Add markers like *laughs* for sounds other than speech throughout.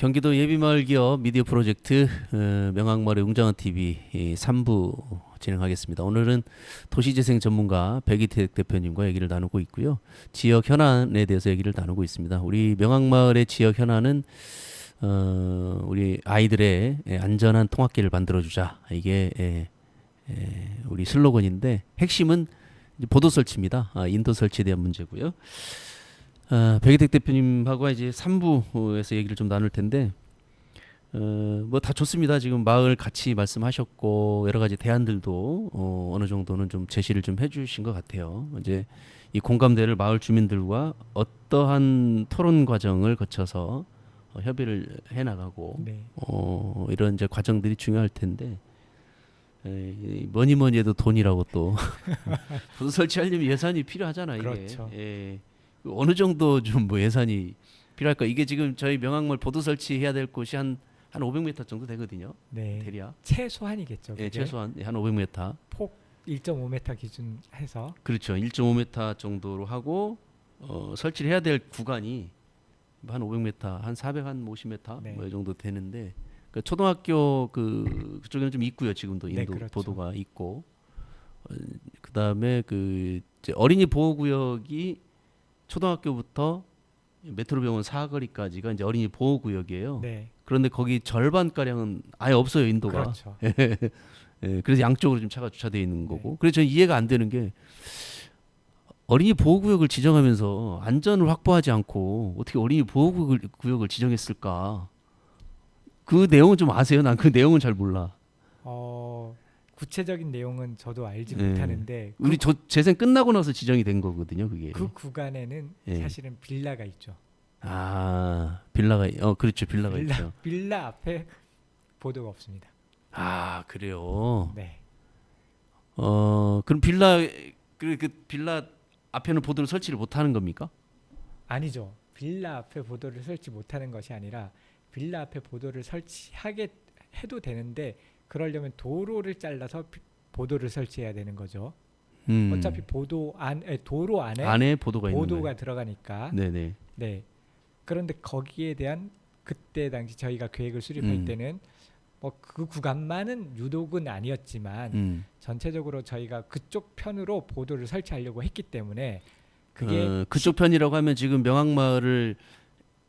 경기도 예비마을 기업 미디어 프로젝트 어, 명항마을의 웅장한 TV 이 3부 진행하겠습니다. 오늘은 도시재생 전문가 백이택 대표님과 얘기를 나누고 있고요. 지역 현안에 대해서 얘기를 나누고 있습니다. 우리 명항마을의 지역 현안은 어, 우리 아이들의 예, 안전한 통학길을 만들어주자 이게 예, 예, 우리 슬로건인데 핵심은 보도 설치입니다. 아, 인도 설치에 대한 문제고요. 아, 백이택 대표님하고 이제 3부에서 얘기를 좀 나눌 텐데 어, 뭐 다 좋습니다. 지금 마을 같이 말씀하셨고 여러 가지 대안들도 어, 어느 정도는 좀 제시를 좀 해주신 것 같아요. 이제 이 공감대를 마을 주민들과 어떠한 토론 과정을 거쳐서 어, 협의를 해 나가고 네. 어, 이런 이제 과정들이 중요할 텐데 에, 이 뭐니 뭐니 해도 돈이라고 또 *laughs* 설치하려면 예산이 필요하잖아 이게 그렇죠. 예. 어느 정도 좀 뭐 예산이 필요할까 이게 지금 저희 명항마을 보도 설치해야 될 곳이 한 한 500m 정도 되거든요 네. 대략 최소한이겠죠. 예, 그게. 최소한 한 500m 폭 1.5m 기준 해서 그렇죠 1.5m 정도로 하고 어, 설치를 해야 될 구간이 한 500m 한 400, 한 50m 네. 뭐이 정도 되는데 그 초등학교 그 그쪽에는 좀 있고요 지금도 네, 인도 그렇죠. 보도가 있고 어, 그다음에 그 이제 어린이 보호 구역이 초등학교부터 메트로병원 사거리까지가 이제 어린이 보호 구역이에요. 네. 그런데 거기 절반 가량은 아예 없어요 인도가. 그렇죠. *laughs* 예, 그래서 양쪽으로 지금 차가 주차되어 있는 거고. 그래서 저는 이해가 안 되는 게 어린이 보호 구역을 지정하면서 안전을 확보하지 않고 어떻게 어린이 보호 구역을 구역을 지정했을까? 그 내용은 좀 아세요? 난 그 내용은 잘 몰라. 어, 구체적인 내용은 저도 알지 네. 못하는데 우리 저 재생 끝나고 나서 지정이 된 거거든요, 그게. 그 구간에는 예. 사실은 빌라가 있죠. 아, 빌라가 어 그렇죠, 빌라가 빌라, 있죠. 빌라 앞에 보도가 없습니다. 아, 그래요. 네. 어, 그럼 빌라 그, 그 빌라 앞에는 보도를 설치를 못 하는 겁니까? 아니죠. 빌라 앞에 보도를 설치 못하는 것이 아니라 빌라 앞에 보도를 설치하게 해도 되는데 그러려면 도로를 잘라서 비- 보도를 설치해야 되는 거죠. 음. 어차피 보도 안 에, 도로 안에 안에 보도가 있는 보도가 들어가니까. 네네. 네. 그런데 거기에 대한 그때 당시 저희가 계획을 수립할 음. 때는 뭐 그 구간만은 유독은 아니었지만 음. 전체적으로 저희가 그쪽 편으로 보도를 설치하려고 했기 때문에 그게 어, 그쪽 편이라고 하면 지금 명항마을을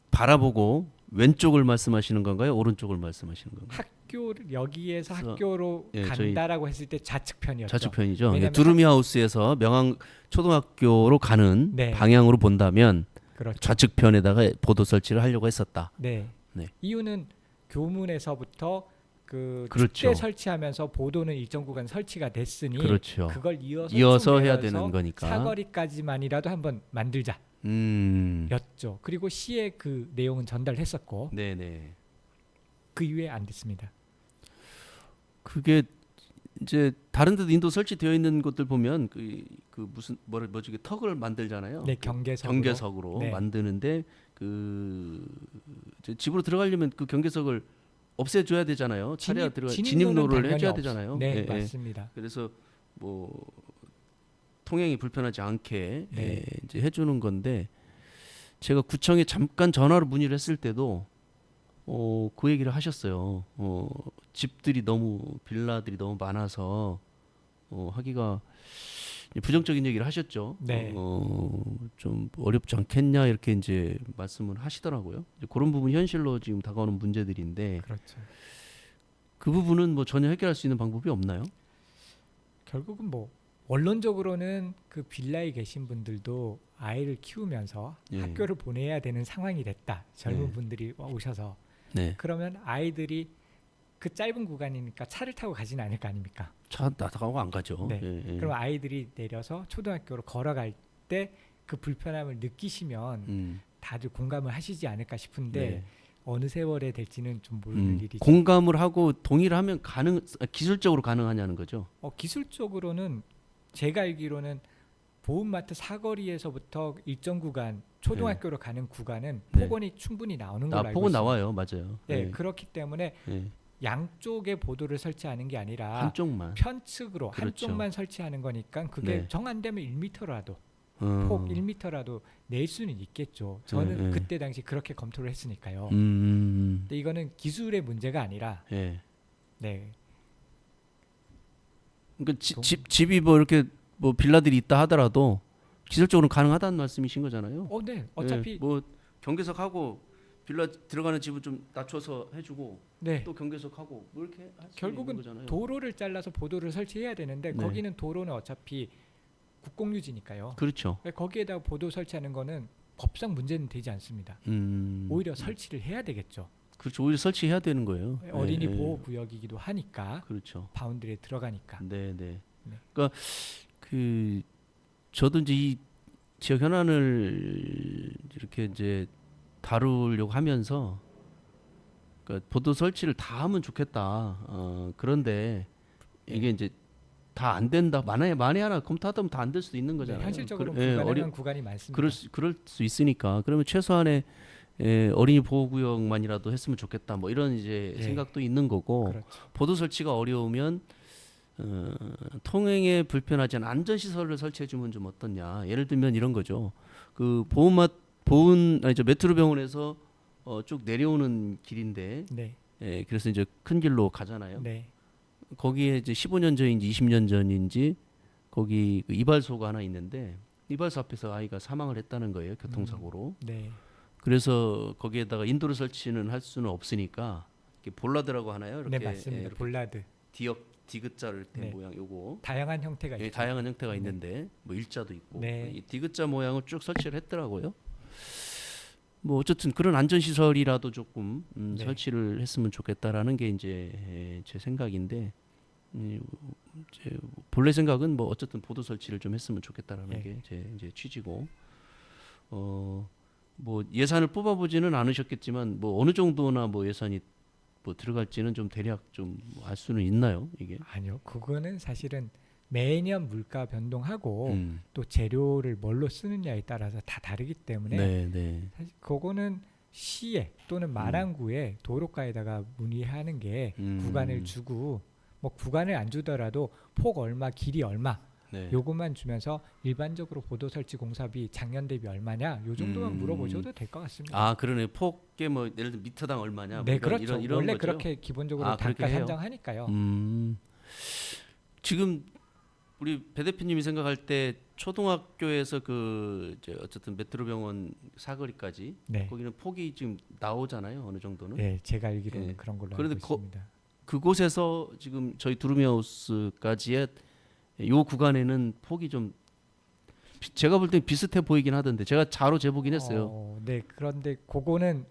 바라보고 왼쪽을 말씀하시는 건가요? 오른쪽을 말씀하시는 건가요? 학교 여기에서 학교로 예, 간다라고 했을 때 좌측 편이었죠. 좌측 편이죠. 예, 두루미 하우스에서 명항 초등학교로 가는 네. 방향으로 본다면 그렇죠. 좌측 편에다가 보도 설치를 하려고 했었다. 네. 네. 이유는 교문에서부터 그 그렇죠. 축제 설치하면서 보도는 일정 구간 설치가 됐으니 그렇죠. 그걸 이어서 이어서 쭉 해야 되는 거니까. 사거리까지만이라도 한번 만들자였죠. 음. 그리고 시에 그 내용은 전달했었고 네네. 그 이후에 안 됐습니다. 그게 이제 다른 데도 인도 설치되어 있는 곳들 보면 그, 그 무슨 뭐라 뭐지 그 턱을 만들잖아요. 네, 그 경계석 경계석으로 네. 만드는데 그 집으로 들어가려면 그 경계석을 없애줘야 되잖아요. 차례가 진입- 들어가 진입로를 해줘야 없- 되잖아요. 네, 예, 예. 맞습니다. 그래서 뭐 통행이 불편하지 않게 네. 예, 이제 해주는 건데 제가 구청에 잠깐 전화로 문의를 했을 때도 어, 그 얘기를 하셨어요. 어, 집들이 너무 빌라들이 너무 많아서 어, 하기가 부정적인 얘기를 하셨죠. 네. 어, 좀 어렵지 않겠냐 이렇게 이제 말씀을 하시더라고요. 이제 그런 부분 현실로 지금 다가오는 문제들인데 그렇죠. 그 부분은 뭐 전혀 해결할 수 있는 방법이 없나요? 결국은 뭐 원론적으로는 그 빌라에 계신 분들도 아이를 키우면서 예. 학교를 보내야 되는 상황이 됐다. 젊은 네. 분들이 오셔서 네. 그러면 아이들이 그 짧은 구간이니까 차를 타고 가지는 않을 거 아닙니까? 차 나가고 안 가죠. 네. 예, 예. 그럼 아이들이 내려서 초등학교로 걸어갈 때 그 불편함을 느끼시면 음, 다들 공감을 하시지 않을까 싶은데 네. 어느 세월에 될지는 좀 모르는 음, 일이죠. 공감을 하고 동의를 하면 가능 아, 기술적으로 가능하냐는 거죠. 어, 기술적으로는 제가 알기로는 보험마트 사거리에서부터 일정 구간 초등학교로 가는 구간은 네. 폭언이 충분히 나오는 걸로 나 알고 폭은 있습니다. 나와요, 맞아요. 네, 예, 그렇기 때문에 예. 양쪽에 보도를 설치하는 게 아니라 한쪽만. 편측으로 그렇죠. 한쪽만 설치하는 거니까 그게 네. 정안 되면 1m라도 어. 폭 1m라도 낼 수는 있겠죠. 저는 네, 네. 그때 당시 그렇게 검토를 했으니까요. 음. 근데 이거는 기술의 문제가 아니라 예. 네. 그러니까 지- 동- 집 집이 뭐 이렇게 뭐 빌라들이 있다 하더라도 기술적으로 가능하다는 말씀이신 거잖아요. 어, 네. 어차피 예, 뭐 경계석하고 빌라 들어가는 집은 좀 낮춰서 해주고 네. 또 경계석하고 뭐 이렇게 할수 결국은 있는 거잖아요. 도로를 잘라서 보도를 설치해야 되는데 네. 거기는 도로는 어차피 국공유지니까요. 그렇죠. 거기에다 보도 설치하는 거는 법상 문제는 되지 않습니다. 음. 오히려 설치를 해야 되겠죠. 그렇죠. 오히려 설치해야 되는 거예요. 어린이 예, 예. 보호 구역이기도 하니까 그렇죠. 바운드리에 들어가니까. 네, 네. 네. 그러니까 그 저도 이제 이 지역 현안을 이렇게 이제 다루려고 하면서 그러니까 보도 설치를 다 하면 좋겠다. 어, 그런데 이게 이제 다 안 된다. 만에 만에 하나 검토하다 보면 다 안 될 수도 있는 네, 거잖아요. 현실적으로 그- 예, 어리- 구간이 많습니다. 그럴 수, 그럴 수 있으니까 그러면 최소한의 에, 어린이 보호구역만이라도 했으면 좋겠다. 뭐 이런 이제 예. 생각도 있는 거고 그렇죠. 보도 설치가 어려우면 어, 통행에 불편하지 않은 안전 시설을 설치해 주면 좀 어떻냐. 예를 들면 이런 거죠. 그 보훈맛 보훈 아니 저 메트로 병원에서 어, 쭉 내려오는 길인데 네. 예, 그래서 이제 큰 길로 가잖아요. 네. 거기에 이제 15년 전인지 20년 전인지 거기 그 이발소가 하나 있는데 이발소 앞에서 아이가 사망을 했다는 거예요 교통사고로. 네. 그래서 거기에다가 인도를 설치는 할 수는 없으니까 이렇게 볼라드라고 하나요? 이렇게 네, 맞습니다. 예, 이렇게 볼라드. 디귿 디귿자를 된 네. 모양 요거 다양한 형태가 예, 있죠. 다양한 형태가 네. 있는데 뭐 일자도 있고 네. 이 디귿자 모양을 쭉 설치를 했더라고요. 뭐 어쨌든 그런 안전 시설이라도 조금 음, 네. 설치를 했으면 좋겠다라는 게 이제 에, 제 생각인데 음, 제 본래 생각은 뭐 어쨌든 보도 설치를 좀 했으면 좋겠다라는 네. 게제 이제 취지고 어 뭐 예산을 뽑아보지는 않으셨겠지만 뭐 어느 정도나 뭐 예산이 뭐 들어갈지는 좀 대략 좀 알 수는 있나요 이게? 아니요. 그거는 사실은 매년 물가 변동하고 음. 또 재료를 뭘로 쓰느냐에 따라서 다 다르기 때문에 네, 네. 사실 그거는 시에 또는 마랑구에 도로가에다가 문의하는 게 음. 구간을 주고 뭐 구간을 안 주더라도 폭 얼마 길이 얼마 네. 요것만 주면서 일반적으로 보도 설치 공사비 작년 대비 얼마냐 요 정도만 음. 물어보셔도 될 것 같습니다. 아 그러네 폭에 뭐 예를 들어 미터당 얼마냐 뭐 네, 이런, 그렇죠. 이런, 이런 원래 거죠? 그렇게 기본적으로 아, 그렇게 단가? 산정하니까요. 음 지금 우리 배 대표님이 생각할 때 초등학교에서 그 이제 어쨌든 메트로병원 사거리까지 네. 거기는 폭이 지금 나오잖아요 어느 정도는 네, 제가 알기로는 예. 그런 걸로 알고 거- 있습니다. 그곳에서 지금 저희 두루미하우스까지의 요 구간에는 폭이 좀 비- 제가 볼 때 비슷해 보이긴 하던데 제가 자로 재보긴 했어요 어, 네, 그런데 그거는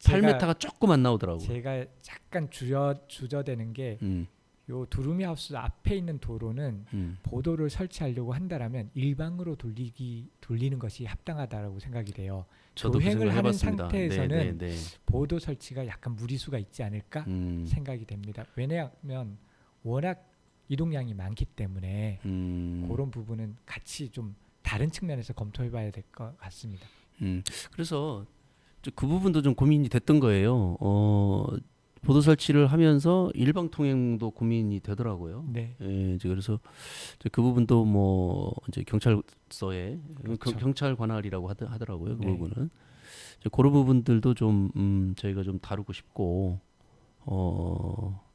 8m가 조금 안 나오더라고 요 제가 약간 주저 주저되는 게 음, 요 두루미 하우스 앞에 있는 도로는 음. 보도를 설치하려고 한다라면 일방으로 돌리기 돌리는 것이 합당하다라고 생각이 돼요. 저도 그 도행을 생각을 하는 해봤습니다. 상태에서는 네, 네, 네. 보도 설치가 약간 무리수가 있지 않을까 음, 생각이 됩니다. 왜냐하면 워낙 이동량이 많기 때문에 음. 그런 부분은 같이 좀 다른 측면에서 검토해봐야 될 것 같습니다. 음, 그래서 저그 부분도 좀 고민이 됐던 거예요. 어, 보도 설치를 하면서 일방 통행도 고민이 되더라고요. 네, 예, 이제 그래서 그 부분도 뭐 이제 경찰서에 그렇죠. 경- 경찰 관할이라고 하더, 하더라고요. 그 네. 부분은 이제 그런 부분들도 좀 음, 저희가 좀 다루고 싶고 어.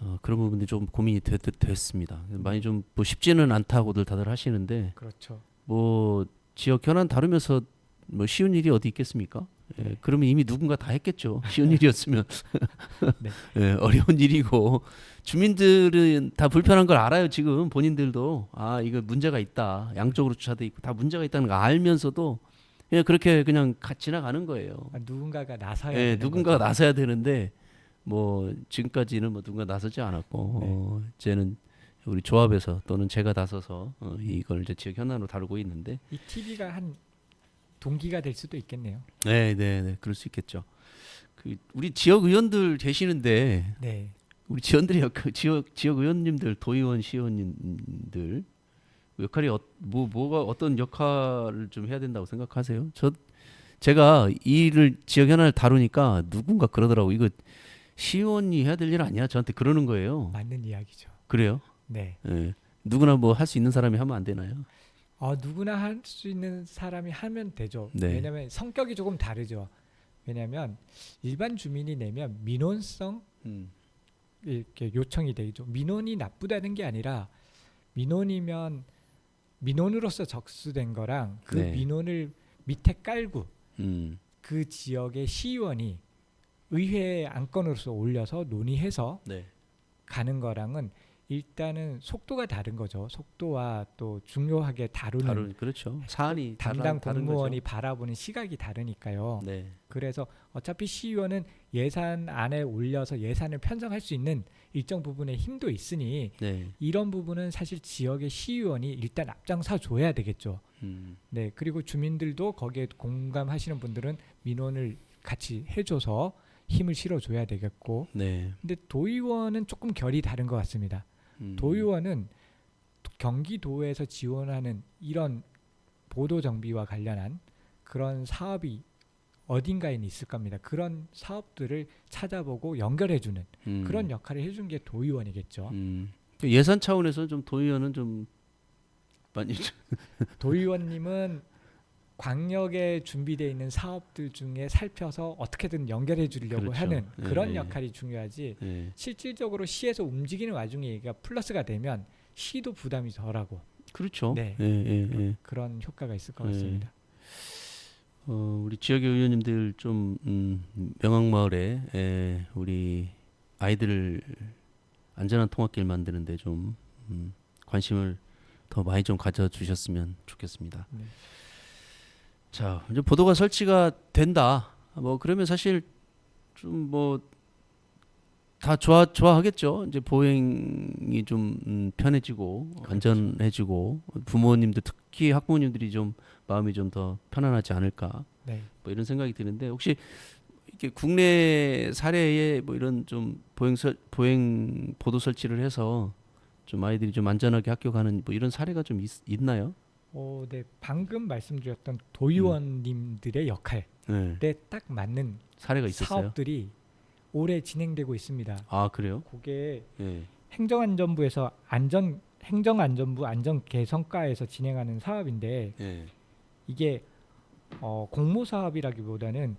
어, 그런 부분들이 좀 고민이 됐, 됐습니다. 많이 좀 뭐 쉽지는 않다고들 다들 하시는데 그렇죠. 뭐 지역 현안 다루면서 뭐 쉬운 일이 어디 있겠습니까? 예, 네. 그러면 이미 누군가 다 했겠죠. *laughs* 쉬운 일이었으면 네. *laughs* 예, 어려운 일이고 주민들은 다 불편한 걸 알아요. 지금 본인들도 아 이거 문제가 있다. 양쪽으로 주차돼 있고 다 문제가 있다는 거 알면서도 그냥 그렇게 그냥 가, 지나가는 거예요. 아, 누군가가 나서야 예, 누군가가 거죠. 나서야 되는데 뭐 지금까지는 뭐 누군가 나서지 않았고 네. 어, 이제는 우리 조합에서 또는 제가 나서서 어, 이걸 이제 지역 현안으로 다루고 있는데 이 TV가 한 동기가 될 수도 있겠네요. 네, 네, 네, 그럴 수 있겠죠. 그 우리 지역 의원들 계시는데 네, 우리 지원들이 역- 그 지역 지역 의원님들, 도의원, 시의원님들 역할이 어, 뭐 뭐가 어떤 역할을 좀 해야 된다고 생각하세요? 저 제가 이 일을 지역 현안을 다루니까 누군가 그러더라고 이거 시의원이 해야 될 일 아니야? 저한테 그러는 거예요. 맞는 이야기죠. 그래요? 네, 예. 누구나 뭐 할 수 있는 사람이 하면 안 되나요? 어, 누구나 할 수 있는 사람이 하면 되죠. 네. 왜냐하면 성격이 조금 다르죠. 왜냐하면 일반 주민이 내면 민원성 음. 이렇게 요청이 되죠. 민원이 나쁘다는 게 아니라 민원이면 민원으로서 접수된 거랑 그 네. 민원을 밑에 깔고 음. 그 지역의 시의원이 의회 안건으로서 올려서 논의해서 네. 가는 거랑은 일단은 속도가 다른 거죠. 속도와 또 중요하게 다루는 다른 그렇죠. 사안이 담당 다른 공무원이 바라보는 시각이 다르니까요. 네. 그래서 어차피 시의원은 예산 안에 올려서 예산을 편성할 수 있는 일정 부분의 힘도 있으니 네. 이런 부분은 사실 지역의 시의원이 일단 앞장서 줘야 되겠죠. 음. 네, 그리고 주민들도 거기에 공감하시는 분들은 민원을 같이 해줘서 힘을 실어줘야 되겠고, 네. 근데 도의원은 조금 결이 다른 것 같습니다. 음. 도의원은 경기도에서 지원하는 이런 보도 정비와 관련한 그런 사업이 어딘가에 있을 겁니다. 그런 사업들을 찾아보고 연결해주는 음. 그런 역할을 해준 게 도의원이겠죠. 음. 그 예산 차원에서 좀 도의원은 좀 많이 좀- 도의원님은 광역에 준비되어 있는 사업들 중에 살펴서 어떻게든 연결해 주려고 그렇죠. 하는 그런 예, 예. 역할이 중요하지 네. 실질적으로 시에서 움직이는 와중에 얘가 플러스가 되면 시도 부담이 덜하고 그렇죠. 네. 예, 예, 예. 그런 효과가 있을 것 네. 같습니다. 어, 우리 지역의 의원님들 좀 음, 명항마을에 에, 우리 아이들을 안전한 통학길 만드는데 좀 음, 관심을 더 많이 좀 가져주셨으면 좋겠습니다. 네. 자, 이제 보도가 설치가 된다. 뭐 그러면 사실 좀 뭐 다 좋아 좋아하겠죠. 이제 보행이 좀 음, 편해지고 그렇죠. 안전해지고 부모님들 특히 학부모님들이 좀 마음이 좀 더 편안하지 않을까. 네. 뭐 이런 생각이 드는데 혹시 이렇게 국내 사례에 뭐 이런 좀 보행 설 보행 보도 설치를 해서 좀 아이들이 좀 안전하게 학교 가는 뭐 이런 사례가 좀 있, 있나요? 어, 네. 방금 말씀드렸던 도의원님들의 역할에 네. 딱 맞는 사례가 있었어요. 사업들이 올해 진행되고 있습니다. 아 그래요? 그게 예. 행정안전부에서 안전 행정안전부 안전개선과에서 진행하는 사업인데 예. 이게 어, 공모 사업이라기보다는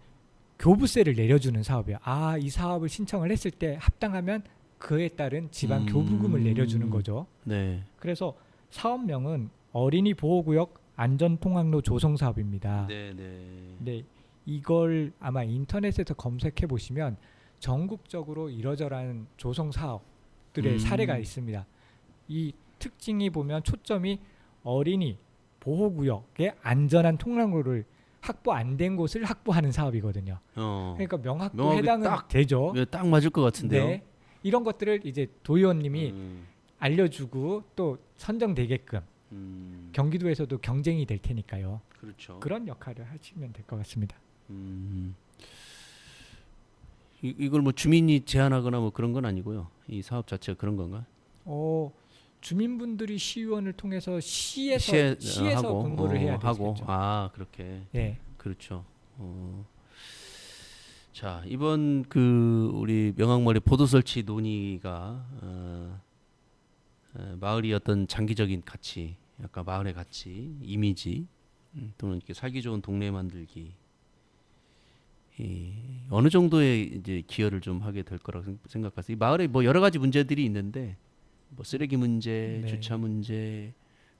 교부세를 내려주는 사업이에요. 아, 이 사업을 신청을 했을 때 합당하면 그에 따른 지방 음. 교부금을 내려주는 거죠. 네. 그래서 사업명은 어린이 보호구역 안전통학로 조성 사업입니다. 네, 네. 네, 이걸 아마 인터넷에서 검색해 보시면 전국적으로 이러저러한 조성 사업들의 음. 사례가 있습니다. 이 특징이 보면 초점이 어린이 보호구역의 안전한 통학로를 확보 안 된 곳을 확보하는 사업이거든요. 어. 그러니까 명확도 해당은 딱 되죠. 예, 딱 맞을 것 같은데요. 네, 이런 것들을 이제 도의원님이 음, 알려주고 또 선정되게끔 음, 경기도에서도 경쟁이 될 테니까요. 그렇죠. 그런 역할을 하시면 될 것 같습니다. 음. 이, 이걸 뭐 주민이 제안하거나 뭐 그런 건 아니고요. 이 사업 자체가 그런 건가? 어 주민분들이 시의원을 통해서 시에서 시에, 어, 시에서 하고, 공부를 어, 해야 하고 되겠죠. 아 그렇게 예. 그렇죠. 어. 자 이번 그 우리 명항마을의 보도 설치 논의가 어, 어, 마을이 어떤 장기적인 가치, 약간 마을의 가치, 이미지 음, 또는 이렇게 살기 좋은 동네 만들기 이 어느 정도의 이제 기여를 좀 하게 될 거라고 생- 생각하세요. 이 마을에 뭐 여러 가지 문제들이 있는데 뭐 쓰레기 문제, 네. 주차 문제,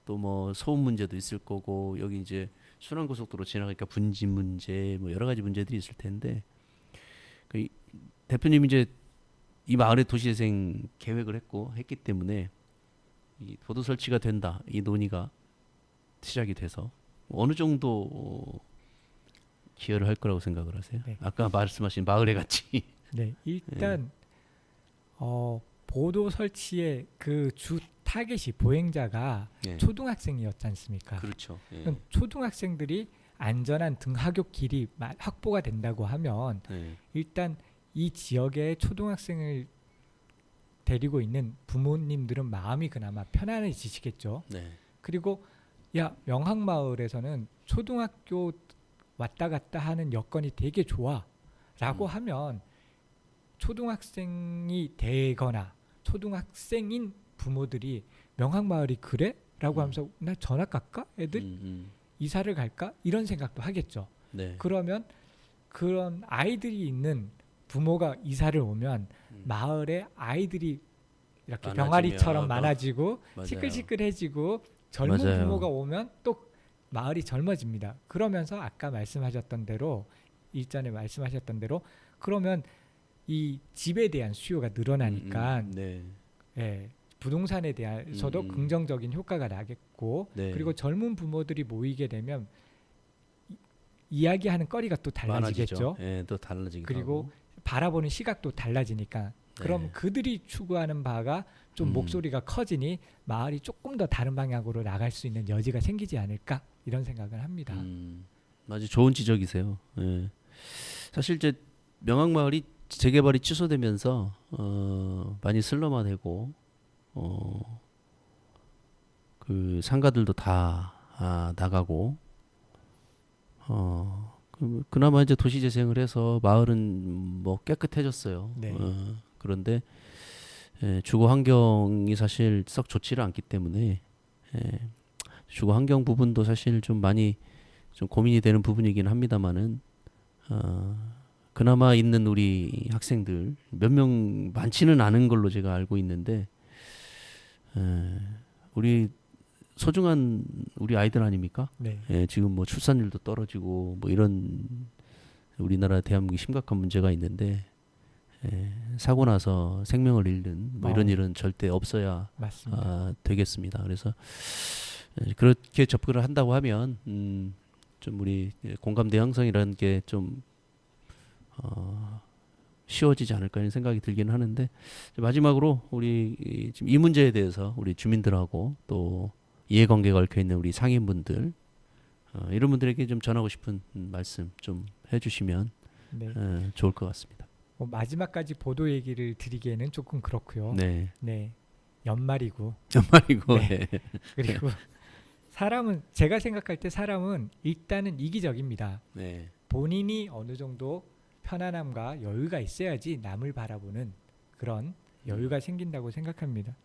또 뭐 소음 문제도 있을 거고 여기 이제 순환 고속도로 지나가니까 분진 문제, 뭐 여러 가지 문제들이 있을 텐데 그 이- 대표님 이제 이 마을의 도시재생 계획을 했고 했기 때문에 이 보도 설치가 된다 이 논의가 시작이 돼서 어느 정도 어, 기여를 할 거라고 생각을 하세요? 네. 아까 말씀하신 마을의 가치. *laughs* 네. 일단 어 보도 설치의 그 주 타겟이 보행자가 예. 초등학생이었지 않습니까? 그렇죠. 예. 그럼 초등학생들이 안전한 등하교 길이 마- 확보가 된다고 하면 예. 일단 이 지역의 초등학생을 데리고 있는 부모님들은 마음이 그나마 편안해지시겠죠. 네. 그리고 야 명항마을에서는 초등학교 왔다 갔다 하는 여건이 되게 좋아라고 음. 하면 초등학생이 되거나 초등학생인 부모들이 명항마을이 그래?라고 음. 하면서 나 전학 갈까? 애들 음, 음. 이사를 갈까? 이런 생각도 하겠죠. 네. 그러면 그런 아이들이 있는 부모가 이사를 오면 음. 마을에 아이들이 이렇게 병아리처럼 뭐, 많아지고 맞아요. 시끌시끌해지고 젊은 맞아요. 부모가 오면 또 마을이 젊어집니다. 그러면서 아까 말씀하셨던 대로 일전에 말씀하셨던 대로 그러면 이 집에 대한 수요가 늘어나니까 음, 음, 네. 예, 부동산에 대해서도 음, 음. 긍정적인 효과가 나겠고 네. 그리고 젊은 부모들이 모이게 되면 이- 이야기하는 거리가 또 달라지겠죠. 많아지죠. 예, 또 달라지기도 그리고 하고. 바라보는 시각도 달라지니까 그럼 네. 그들이 추구하는 바가 좀 음. 목소리가 커지니 마을이 조금 더 다른 방향으로 나갈 수 있는 여지가 생기지 않을까 이런 생각을 합니다. 음, 아주 좋은 지적이세요. 예. 사실 이제 명항마을이 재개발이 취소되면서 어, 많이 슬럼화되고 어, 그 상가들도 다 아, 나가고 어, 그, 그나마 이제 도시 재생을 해서 마을은 뭐 깨끗해졌어요. 네. 어, 그런데 예, 주거 환경이 사실 썩 좋지를 않기 때문에 예, 주거 환경 부분도 사실 좀 많이 좀 고민이 되는 부분이긴 합니다만은 어, 그나마 있는 우리 학생들 몇 명 많지는 않은 걸로 제가 알고 있는데 에, 우리 소중한 우리 아이들 아닙니까? 네. 예, 지금 뭐 출산율도 떨어지고 뭐 이런 우리나라 대한민국이 심각한 문제가 있는데 예, 사고 나서 생명을 잃는 뭐 이런 어. 일은 절대 없어야 맞습니다. 아, 되겠습니다. 그래서 예, 그렇게 접근을 한다고 하면 음, 좀 우리 공감대 형성이라는 게좀 어, 쉬워지지 않을까 하는 생각이 들기는 하는데 마지막으로 우리 이, 지금 이 문제에 대해서 우리 주민들하고 또 이해관계가 얽혀 있는 우리 상인분들 어, 이런 분들에게 좀 전하고 싶은 음, 말씀 좀 해주시면 네. 어, 좋을 것 같습니다. 뭐 마지막까지 보도 얘기를 드리기에는 조금 그렇고요. 네. 네, 연말이고 연말이고 네. 예. *laughs* 그리고 사람은 제가 생각할 때 사람은 일단은 이기적입니다. 네, 본인이 어느 정도 편안함과 여유가 있어야지 남을 바라보는 그런 여유가 생긴다고 생각합니다.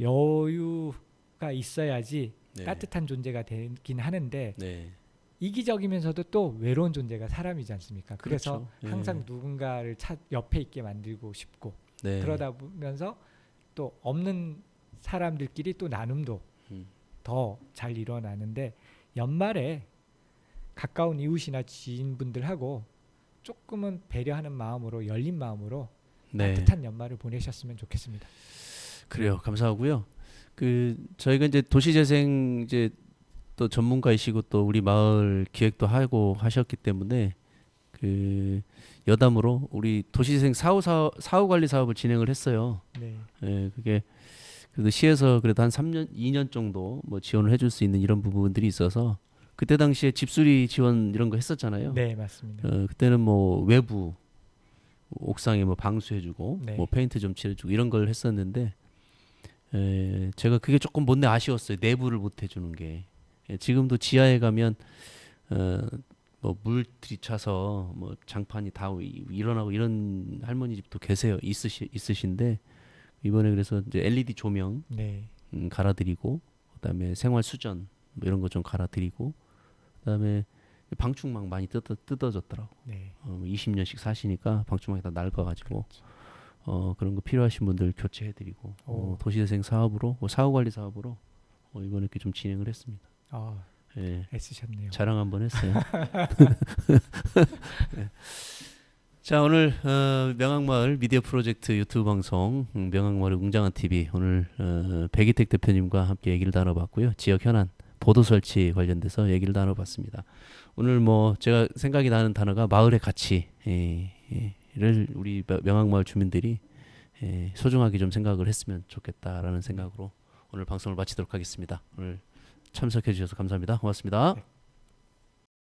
여유 가 있어야지 네. 따뜻한 존재가 되긴 하는데 네. 이기적이면서도 또 외로운 존재가 사람이지 않습니까? 그래서 그렇죠. 예. 항상 누군가를 차, 옆에 있게 만들고 싶고 네. 그러다 보면서 또 없는 사람들끼리 또 나눔도 음. 더잘 일어나는데 연말에 가까운 이웃이나 지인분들하고 조금은 배려하는 마음으로 열린 마음으로 네. 따뜻한 연말을 보내셨으면 좋겠습니다. 그래요. 감사하고요. 그 저희가 이제 도시재생 이제 또 전문가이시고 또 우리 마을 기획도 하고 하셨기 때문에 그 여담으로 우리 도시재생 사후 사후, 사후 관리 사업을 진행을 했어요. 네, 예, 그게 그래도 시에서 그래도 한 3년, 2년 정도 뭐 지원을 해줄 수 있는 이런 부분들이 있어서 그때 당시에 집수리 지원 이런 거 했었잖아요. 네 맞습니다. 어, 그때는 뭐 외부 옥상에 뭐 방수해주고 네. 뭐 페인트 좀 칠해주고 이런 걸 했었는데 에, 제가 그게 조금 못내 아쉬웠어요. 내부를 못 해주는 게. 예, 지금도 지하에 가면 어, 뭐물 들이차서 뭐 장판이 다 위- 일어나고 이런 할머니 집도 계세요. 있으시 있으신데 이번에 그래서 이제 LED 조명 네, 음, 갈아드리고 그다음에 생활 수전 뭐 이런 거 좀 갈아드리고 그다음에 방충망 많이 뜯어 뜯어졌더라고. 네, 어, 20년씩 사시니까 방충망이 다 낡아가지고 어, 그런 거 필요하신 분들 교체해드리고 어, 오. 도시재생 사업으로 어, 사후관리 사업으로 어, 이번에 이렇게 좀 진행을 했습니다. 아 예, 애쓰셨네요. 자랑 한번 했어요. *laughs* 예. 자 오늘 어, 명항마을 미디어 프로젝트 유튜브 방송 음, 명항마을 웅장한 TV 오늘 어, 백이택 대표님과 함께 얘기를 나눠봤고요. 지역 현안 보도 설치 관련돼서 얘기를 나눠봤습니다. 오늘 뭐 제가 생각이 나는 단어가 마을의 가치 예, 예, 를 우리 명- 명항마을 주민들이 예, 소중하게 좀 생각을 했으면 좋겠다라는 생각으로 오늘 방송을 마치도록 하겠습니다. 오늘 참석해 주셔서 감사합니다. 고맙습니다. 네,